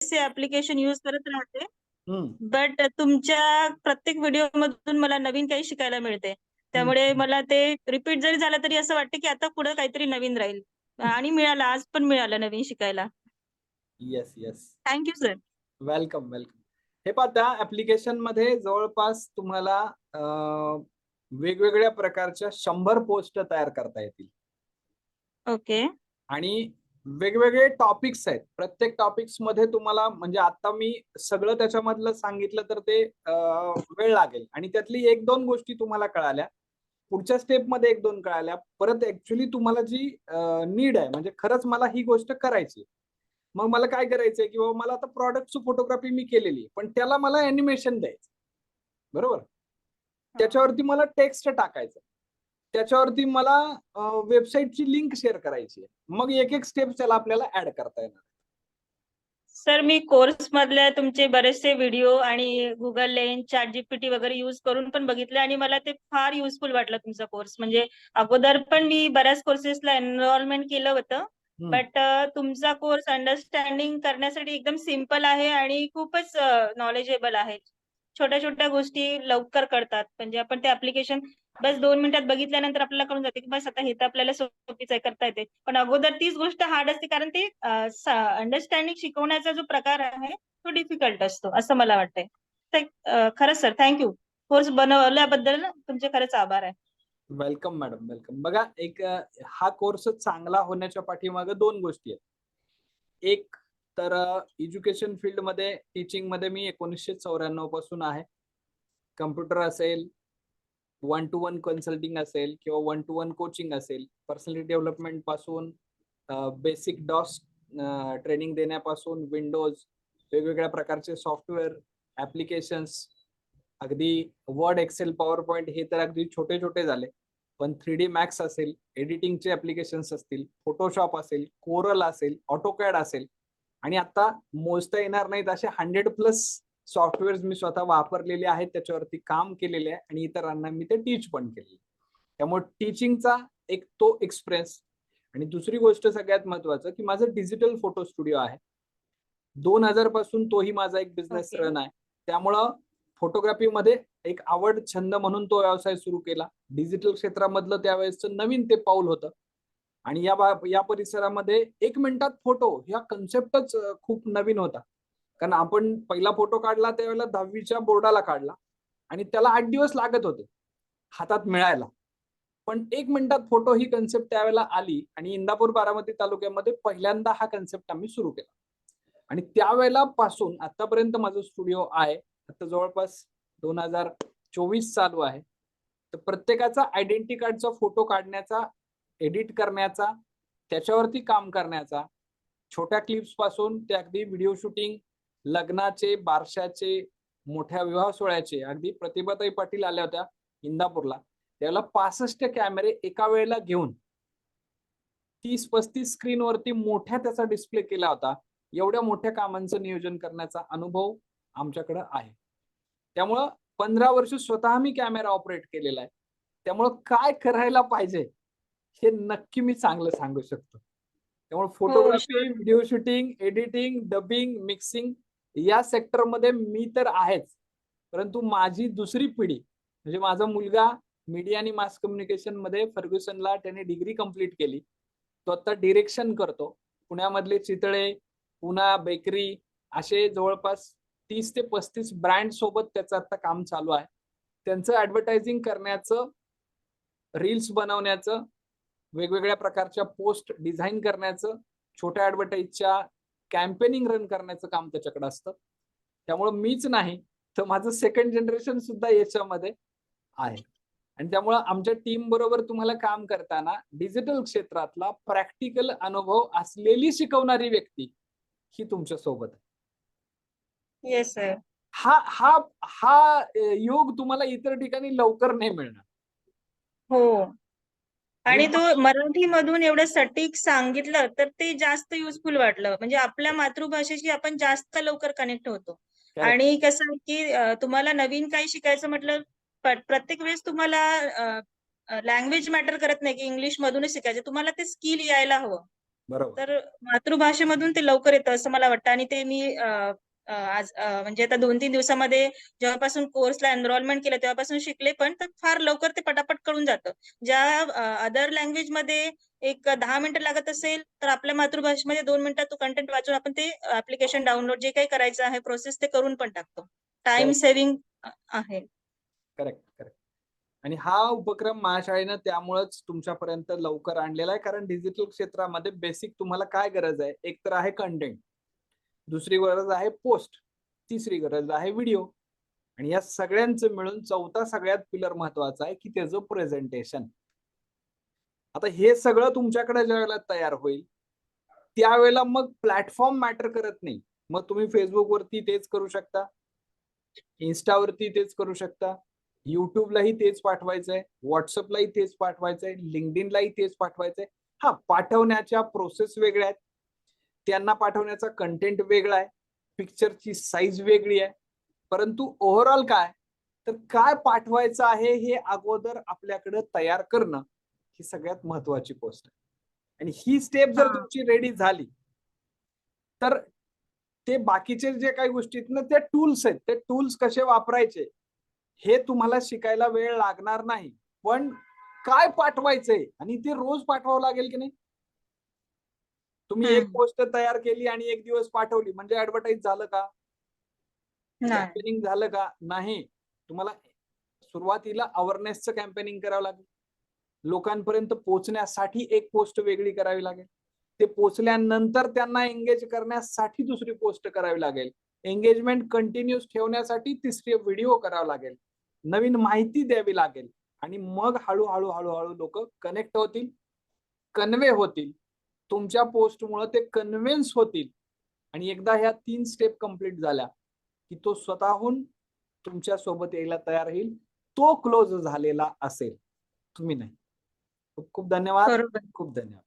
बरेचसे application use करत राहते. बट तुमच्या प्रत्येक व्हिडिओ मधून मला नवीन काही शिकायला मिळते. त्यामुळे मला ते रिपीट जरी झालं तरी असं वाटतं की आता पुढे काहीतरी नवीन राहील. आणि मिळालं आज पण मिळालं नवीन शिकायला. Yes yes thank you sir welcome welcome हे पहा त्या ऍप्लिकेशनमध्ये जवळपास तुम्हाला वेगवेगळ्या प्रकारच्या शंभर पोस्ट तयार करता येतील. ओके आणि वेगवेगळे टॉपिक्स आहेत. प्रत्येक टॉपिक्समध्ये तुम्हाला म्हणजे आता मी सगळं त्याच्यामधलं सांगितलं तर ते वेळ लागेल. आणि त्यातली एक दोन गोष्टी तुम्हाला कळाल्या. पुढच्या स्टेपमध्ये एक दोन कळाल्या. परत ऍक्च्युली तुम्हाला जी नीड आहे म्हणजे खरंच मला ही गोष्ट करायची मग मला काय करायचंय की बाबा मला आता प्रॉडक्टची फोटोग्राफी मी केलेली पण त्याला मला अॅनिमेशन द्यायचं बरोबर? त्याच्यावरती मला टेक्स्ट टाकायचं त्याच्यावरती मला वेबसाईटची लिंक शेअर करायची मग एक एक स्टेप त्याला आपल्याला ऍड करता येणार. सर मी कोर्स मधले तुमचे बरेचसे व्हिडिओ आणि गुगल लेन चॅट जीपीटी वगैरे युज करून पण बघितले आणि मला ते फार युजफुल वाटलं तुमचा कोर्स म्हणजे अगोदर पण मी बऱ्याच कोर्सेसला एनरोलमेंट केलं होतं. बट तुमचा कोर्स अंडरस्टँडिंग करण्यासाठी एकदम सिंपल आहे आणि खूपच नॉलेजेबल आहे. छोट्या छोट्या गोष्टी लवकर कळतात. म्हणजे आपण ते ऍप्लिकेशन बस दोन मिनिटात बघितल्यानंतर आपल्याला कळून जाते की बस आता हे तर आपल्याला सोपीच आहे करता येते. पण अगोदर तीच गोष्ट हार्ड असते कारण ते अंडरस्टँडिंग शिकवण्याचा जो प्रकार आहे तो डिफिकल्ट असतो असं मला वाटतंय. खरंच सर थँक्यू कोर्स बनवल्याबद्दल तुमचे खरंच आभार आहे. वेलकम मॅडम वेलकम बघा एक हा कोर्स चांगला होण्याच्या पाठीमागे दोन गोष्टी आहेत. एक तर एज्युकेशन फील्डमध्ये टीचिंगमध्ये मी एकोणीसशे चौऱ्याण्णवपासून आहे. कम्प्युटर असेल वन टू वन कन्सल्टिंग असेल किंवा वन टू वन कोचिंग असेल पर्सनॅलिटी डेव्हलपमेंटपासून बेसिक डॉस ट्रेनिंग देण्यापासून विंडोज वेगवेगळ्या प्रकारचे सॉफ्टवेअर ऍप्लिकेशन्स अगदी वर्ड एक्सेल पॉवर पॉईंट हे तर अगदी छोटे छोटे झाले. पण थ्री डी मॅक्स असेल एडिटिंगचे ऍप्लिकेशन्स असतील फोटोशॉप असेल कोरल असेल ऑटोकॅड असेल. आणि आता मोजता येणार नाहीत असे हंड्रेड प्लस सॉफ्टवेअर मी स्वतः वापरलेले आहेत त्याच्यावरती काम केलेले आहे आणि इतरांना मी ते टीच पण केलेले त्यामुळे टीचिंगचा एक तो एक्सपिरियन्स आणि दुसरी गोष्ट सगळ्यात महत्वाचं की माझं डिजिटल फोटो स्टुडिओ आहे. दोन हजारपासून तोही माझा एक बिझनेस Okay. रन आहे. त्यामुळं फोटोग्राफीमध्ये एक आवड छंद म्हणून तो व्यवसाय सुरू केला. डिजिटल क्षेत्रामधलं त्यावेळेसचं नवीन ते पाऊल होतं. आणि या या परिसरामध्ये एक मिनिटात फोटो ह्या कन्सेप्टच खूप नवीन होता. कारण आपण पहिला फोटो काढला त्यावेळेला दहावीच्या बोर्डाला काढला आणि त्याला आठ दिवस लागत होते हातात मिळायला. पण एक मिनिटात फोटो ही कन्सेप्ट त्यावेळेला आली आणि इंदापूर बारामती तालुक्यामध्ये पहिल्यांदा हा कन्सेप्ट आम्ही सुरू केला. आणि त्यावेळेला पासून आतापर्यंत माझा स्टुडिओ आहे. आता जवळपास दोन हजार चोवीस चालू आहे. तर प्रत्येकाचा आयडेंटिटी कार्डचा फोटो काढण्याचा एडिट करण्याचा त्याच्यावरती काम करण्याचा छोट्या क्लिप्सपासून ते अगदी व्हिडिओ शूटिंग लग्नाचे बारशाचे मोठ्या विवाह सोहळ्याचे. अगदी प्रतिभाताई पाटील आल्या होत्या इंदापूरला. त्यावेळेला पासष्ट कॅमेरे एका वेळेला घेऊन तीस पस्तीस स्क्रीनवरती मोठ्या त्याचा डिस्प्ले केला होता. एवढ्या मोठ्या कामांचं नियोजन करण्याचा अनुभव आमच्याकडे आहे. त्यामुळं पंधरा वर्ष स्वतः मी कॅमेरा ऑपरेट केलेला आहे. त्यामुळं काय करायला पाहिजे हे नक्की मी चांगलं सांगू शकतो. त्यामुळे photography video shooting editing dubbing mixing या सेक्टरमध्ये मी तर आहेच. परंतु माझी दुसरी पिढी म्हणजे माझा मुलगा मीडिया आणि मास कम्युनिकेशनमध्ये फर्ग्युसनला त्याने डिग्री कंप्लीट केली. तो आता डिरेक्शन करतो. पुण्यामधले चितळे पुणा बेकरी असे जवळपास तीस ते पस्तीस ब्रँड सोबत त्याचं आता काम चालू आहे. त्यांचं ऍडव्हर्टायझिंग करण्याचं रील्स बनवण्याचं वेगवेगळ्या प्रकारच्या पोस्ट डिझाईन करण्याचं छोट्या ऍडव्हर्टाईजच्या कॅम्पेनिंग रन करण्याचं काम त्याच्याकडे असतं. त्यामुळं मीच नाही तर माझं सेकंड जनरेशन सुद्धा याच्यामध्ये आहे. आणि त्यामुळं आमच्या टीम बरोबर तुम्हाला काम करताना डिजिटल क्षेत्रातला प्रॅक्टिकल अनुभव असलेली शिकवणारी व्यक्ती ही तुमच्यासोबत आहे. येस सर हा हा हा योग तुम्हाला इतर ठिकाणी लवकर नाही मिळणार. हो. आणि तो मराठी मधून एवढं सटीक सांगितलं तर ते जास्त युजफुल वाटलं. म्हणजे आपल्या मातृभाषेशी आपण जास्त लवकर कनेक्ट होतो. आणि कसं आहे की तुम्हाला नवीन काही शिकायचं म्हटलं प्रत्येक वेळेस तुम्हाला लँग्वेज मॅटर करत नाही की इंग्लिश मधूनच शिकायचं. तुम्हाला ते स्किल यायला हवं. बरोबर. तर मातृभाषेमधून ते लवकर येतं असं मला वाटतं. आणि ते मी आज म्हणजे आता दोन तीन दिवसामध्ये जेव्हापासून कोर्सला एनरोलमेंट केलं तेव्हापासून शिकले पण तर फार लवकर ते पटापट कळून जातं. ज्या अदर लँग्वेजमध्ये एक दहा मिनिटं लागत असेल तर आपल्या मातृभाषेमध्ये दोन मिनिटात तो कंटेंट वाचून आपण ते ऍप्लिकेशन डाउनलोड जे काही करायचं आहे प्रोसेस ते करून पण टाकतो. टाइम. सेव्हिंग आहे. करेक्ट करेक्ट आणि हा उपक्रम महाशाळेनं त्यामुळेच तुमच्यापर्यंत लवकर आणलेला आहे कारण डिजिटल क्षेत्रामध्ये बेसिक तुम्हाला काय गरज आहे? एक तर आहे कंटेंट दुसरी गरज आहे पोस्ट. तिसरी गरज आहे व्हिडिओ. आणि या सगळ्यांचं मिळून चौथा सगळ्यात पिलर महत्त्वाचा आहे की त्याचं प्रेझेंटेशन आता हे सगळं तुमच्याकडे ज्यावेळेला तयार होईल त्यावेळेला मग प्लॅटफॉर्म मॅटर करत नाही. मग तुम्ही फेसबुक वरती तेच करू शकता. इन्स्टावरती तेच करू शकता. युट्यूबलाही तेच पाठवायचंय. व्हॉट्सअपलाही तेच पाठवायचंय. लिंकडिनलाही तेच पाठवायचंय. हा पाठवण्याच्या प्रोसेस वेगळ्या आहेत. त्यांना पाठवण्याचा कंटेंट वेगळा आहे. पिक्चरची साईज वेगळी आहे. परंतु ओव्हरऑल काय? तर काय पाठवायचं आहे हे अगोदर आपल्याकडे तयार करणं ही सगळ्यात महत्वाची गोष्ट आहे. आणि ही स्टेप जर. तुमची रेडी झाली तर ते बाकीचे जे काही गोष्टी आहेत ना ते टूल्स आहेत. ते टूल्स कसे वापरायचे हे तुम्हाला शिकायला वेळ लागणार नाही. पण काय पाठवायचंय? आणि ते रोज पाठवावं लागेल की नाही? तुम्ही एक. पोस्ट तयार केली आणि एक दिवस पाठवली म्हणजे ऍडव्हर्टाईज झालं का? कॅम्पेनिंग झालं का? नाही. तुम्हाला सुरुवातीला अवेअरनेसचं कॅम्पेनिंग करावं लागेल. लोकांपर्यंत पोहोचण्यासाठी एक पोस्ट वेगळी करावी लागेल. ते पोहोचल्यानंतर त्यांना एंगेज करण्यासाठी दुसरी पोस्ट करावी लागेल. एंगेजमेंट कंटिन्यूस ठेवण्यासाठी तिसरी व्हिडिओ करावा लागेल. नवीन माहिती द्यावी लागेल. आणि मग हळूहळू हळूहळू लोक कनेक्ट होतील कन्वे होतील. तुमच्या पोस्टमुळे ते कन्व्हिन्स होतील. आणि एकदा ह्या तीन स्टेप कंप्लीट झाल्या की तो स्वतःहून तुमच्यासोबत यायला तयार होईल. तो क्लोज झालेला असेल. तुम्ही नाही. खूप खूप धन्यवाद खूप धन्यवाद.